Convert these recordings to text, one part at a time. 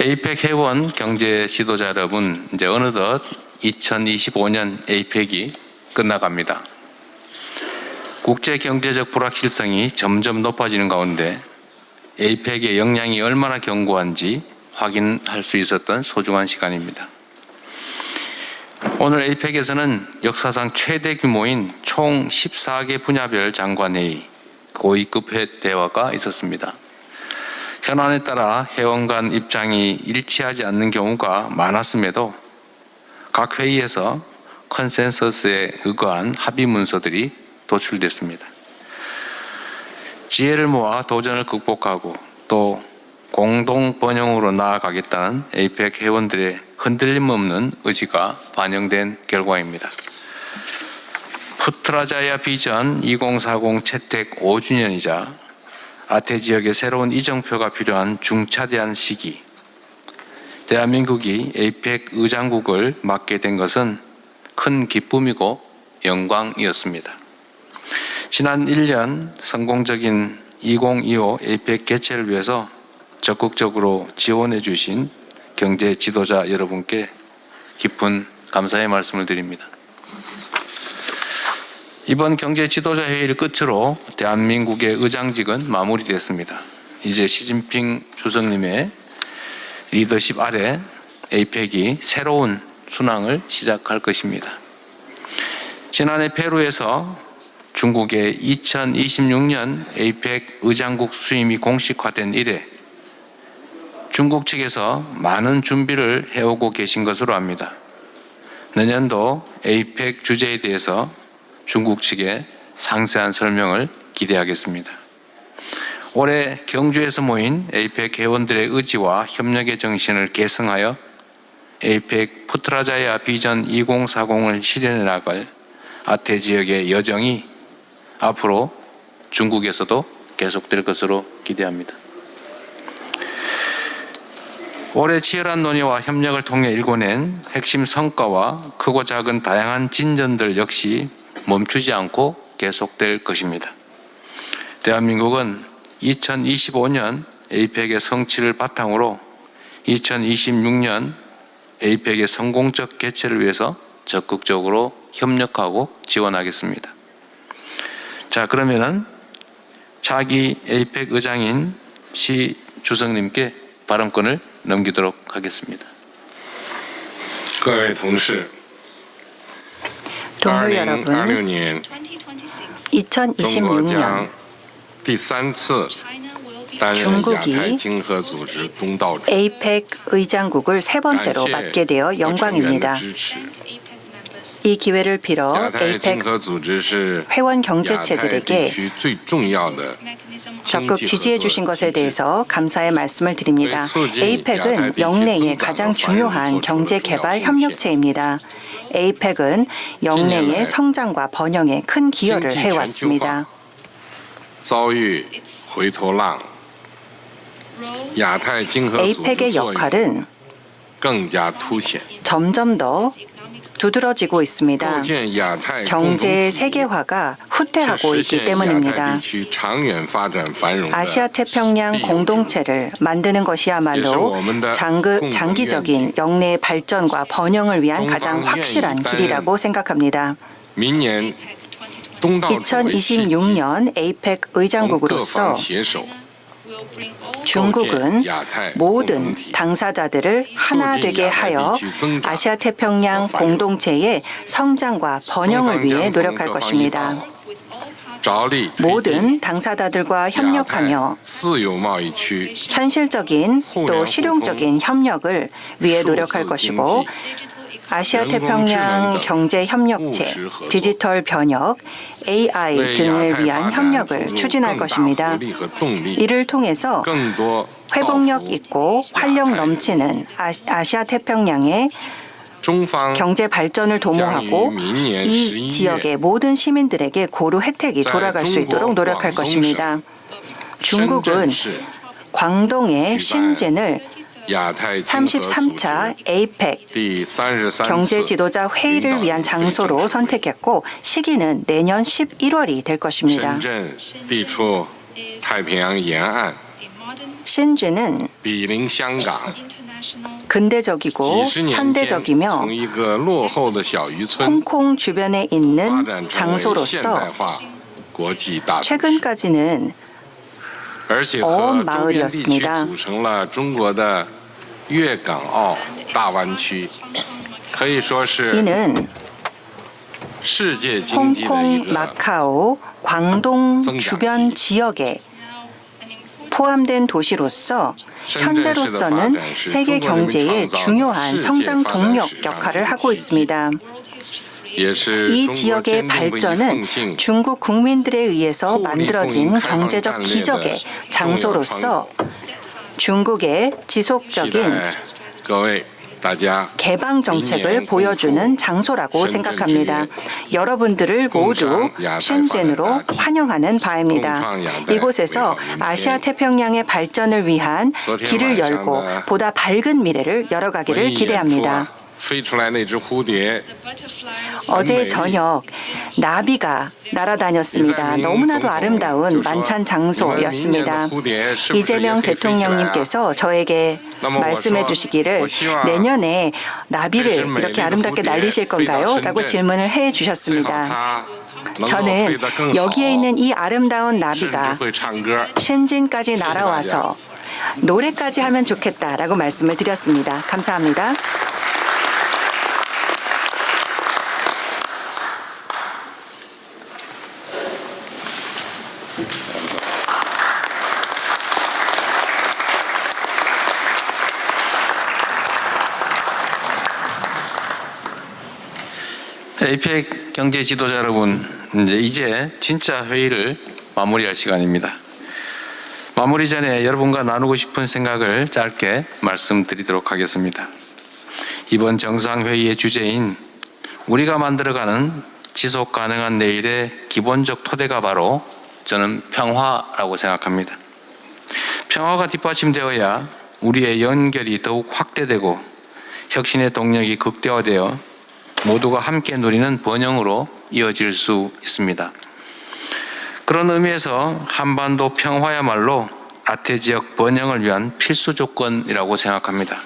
에이펙 회원 경제 지도자 여러분, 이제 어느덧 2025년 에이펙이 끝나갑니다. 국제 경제적 불확실성이 점점 높아지는 가운데 에이펙의 역량이 얼마나 견고한지 확인할 수 있었던 소중한 시간입니다. 오늘 에이펙에서는 역사상 최대 규모인 총 14개 분야별 장관회의, 고위급 회 대화가 있었습니다. 현안에 따라 회원 간 입장이 일치하지 않는 경우가 많았음에도 각 회의에서 컨센서스에 의거한 합의 문서들이 도출됐습니다. 지혜를 모아 도전을 극복하고 또 공동 번영으로 나아가겠다는 에이펙 회원들의 흔들림 없는 의지가 반영된 결과입니다. 푸트라자야 비전 2040 채택 5주년이자 아태 지역의 새로운 이정표가 필요한 중차대한 시기. 대한민국이 에이펙 의장국을 맡게 된 것은 큰 기쁨이고 영광이었습니다. 지난 1년 성공적인 2025 에이펙 개최를 위해서 적극적으로 지원해 주신 경제 지도자 여러분께 깊은 감사의 말씀을 드립니다. 이번 경제 지도자 회의를 끝으로 대한민국의 의장직은 마무리됐습니다. 이제 시진핑 주석님의 리더십 아래 에이펙이 새로운 순항을 시작할 것입니다. 지난해 페루에서 중국의 2026년 에이펙 의장국 수임이 공식화된 이래 중국 측에서 많은 준비를 해오고 계신 것으로 압니다. 내년도 에이펙 주제에 대해서 중국 측에 상세한 설명을 기대하겠습니다. 올해 경주에서 모인 에이펙 회원들의 의지와 협력의 정신을 계승하여 에이펙 푸트라자야 비전 2040을 실현해 나갈 아태 지역의 여정이 앞으로 중국에서도 계속될 것으로 기대합니다. 올해 치열한 논의와 협력을 통해 일궈낸 핵심 성과와 크고 작은 다양한 진전들 역시 멈추지 않고 계속될 것입니다. 대한민국은 2025년 에이펙의 성취를 바탕으로 2026년 에이펙의 성공적 개최를 위해서 적극적으로 협력하고 지원하겠습니다. 자, 그러면은 차기 에이펙 의장인 시 주석님께 발언권을 넘기도록 하겠습니다. 各位同事， 동료 여러분, 2026년 중국이 APEC 의장국을 세 번째로 맡게 되어 영광입니다. 이 기회를 빌어 APEC 회원 경제체들에게 적극 지지해 주신 것에 대해서 감사의 말씀을 드립니다. APEC은 영내의 가장 중요한 경제 개발 협력체입니다. APEC은 영내의 성장과 번영에 큰 기여를 해왔습니다. 에이펙의 역할은 점점 더 두드러지고 있습니다. 경제 세계화가 후퇴하고 있기 때문입니다. 아시아 태평양 공동체를 만드는 것이야말로 장그, 장기적인 영내 발전과 번영을 위한 가장 확실한 길이라고 생각합니다. 2026년 에이펙 의장국으로서 중국은 모든 당사자들을 하나 되게 하여 아시아 태평양 공동체의 성장과 번영을 위해 노력할 것입니다. 모든 당사자들과 협력하며 현실적인 또 실용적인 협력을 위해 노력할 것이고 아시아 태평양 경제 협력체, 디지털 변혁, AI 등을 위한 협력을 추진할 것입니다. 이를 통해서 회복력 있고 활력 넘치는 아, 아시아 태평양의 경제 발전을 도모하고 이 지역의 모든 시민들에게 고루 혜택이 돌아갈 수 있도록 노력할 것입니다. 중국은 광동의 신진을 33차 APEC 경제 지도자 회의를 위한 장소로 선택했고 시기는 내년 11월이 될 것입니다. 신진은 근대적이고 현대적이며 홍콩 주변에 있는 장소로서 최근까지는 어 마을이었습니다. 粤港澳大湾区，可以说是 이는 世界经济的一 홍콩, 个 마카오, 광동 성장지. 주변 지역에 포함된 도시로서 현재로서는 세계 경제의 중요한 성장 동력 역할을 하고 있습니다. 也是 이 中国 지역의 坚定不移 발전은 奉行 중국 국민들에 의해서 호리 만들어진 공인开放 경제적 战略的 기적의 重要 장소로서 중국의 지속적인 개방 정책을 보여주는 장소라고 생각합니다. 여러분들을 모두 쉔젠으로 환영하는 바입니다. 이곳에서 아시아 태평양의 발전을 위한 길을 열고 보다 밝은 미래를 열어가기를 기대합니다. 啊飞出来那只蝴蝶 어제 저녁 나비가 날아다녔습니다. 너무나도 아름다운 만찬 장소였습니다. 이재명 대통령님께서 저에게 말씀해 주시기를 내년에 나비를 이렇게 아름답게 날리실 건가요? 라고 질문을 해 주셨습니다. 저는 여기에 있는 이 아름다운 나비가 셴진까지 날아와서 노래까지 하면 좋겠다라고 말씀을 드렸습니다. 감사합니다. 에이펙 경제 지도자 여러분, 이제 이제 진짜 회의를 마무리할 시간입니다. 마무리 전에 여러분과 나누고 싶은 생각을 짧게 말씀드리도록 하겠습니다. 이번 정상회의의 주제인 우리가 만들어가는 지속 가능한 내일의 기본적 토대가 바로 저는 평화라고 생각합니다. 평화가 뒷받침되어야 우리의 연결이 더욱 확대되고 혁신의 동력이 극대화되어 모두가 함께 누리는 번영으로 이어질 수 있습니다. 그런 의미에서 한반도 평화야말로 아태 지역 번영을 위한 필수 조건이라고 생각합니다.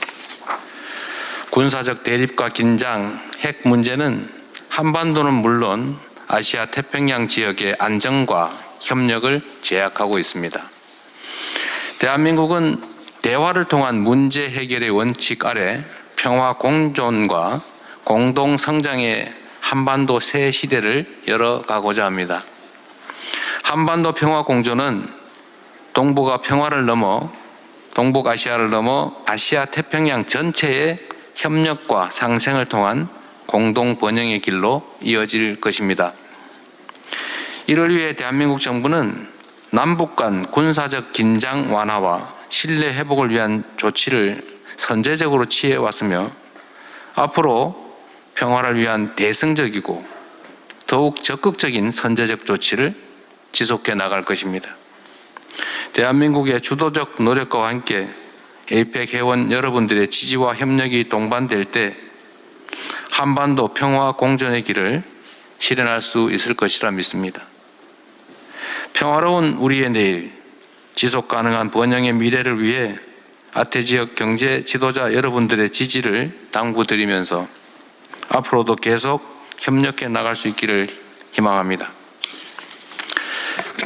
군사적 대립과 긴장, 핵 문제는 한반도는 물론 아시아 태평양 지역의 안정과 협력을 제약하고 있습니다. 대한민국은 대화를 통한 문제 해결의 원칙 아래 평화 공존과 공동 성장의 한반도 새 시대를 열어가고자 합니다. 한반도 평화 공존은 동북아 평화를 넘어 동북아시아를 넘어 아시아 태평양 전체의 협력과 상생을 통한 공동 번영의 길로 이어질 것입니다. 이를 위해 대한민국 정부는 남북 간 군사적 긴장 완화와 신뢰 회복을 위한 조치를 선제적으로 취해 왔으며 앞으로 평화를 위한 대승적이고 더욱 적극적인 선제적 조치를 지속해 나갈 것입니다. 대한민국의 주도적 노력과 함께 에이펙 회원 여러분들의 지지와 협력이 동반될 때 한반도 평화 공존의 길을 실현할 수 있을 것이라 믿습니다. 평화로운 우리의 내일, 지속 가능한 번영의 미래를 위해 아태 지역 경제 지도자 여러분들의 지지를 당부드리면서 앞으로도 계속 협력해 나갈 수 있기를 희망합니다.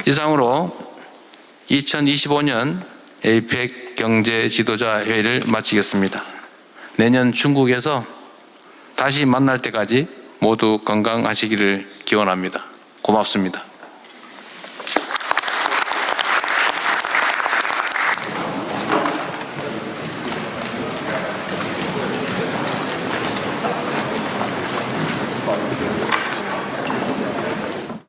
이상으로 2025년 에이펙 경제 지도자 회의를 마치겠습니다. 내년 중국에서 다시 만날 때까지 모두 건강하시기를 기원합니다. 고맙습니다.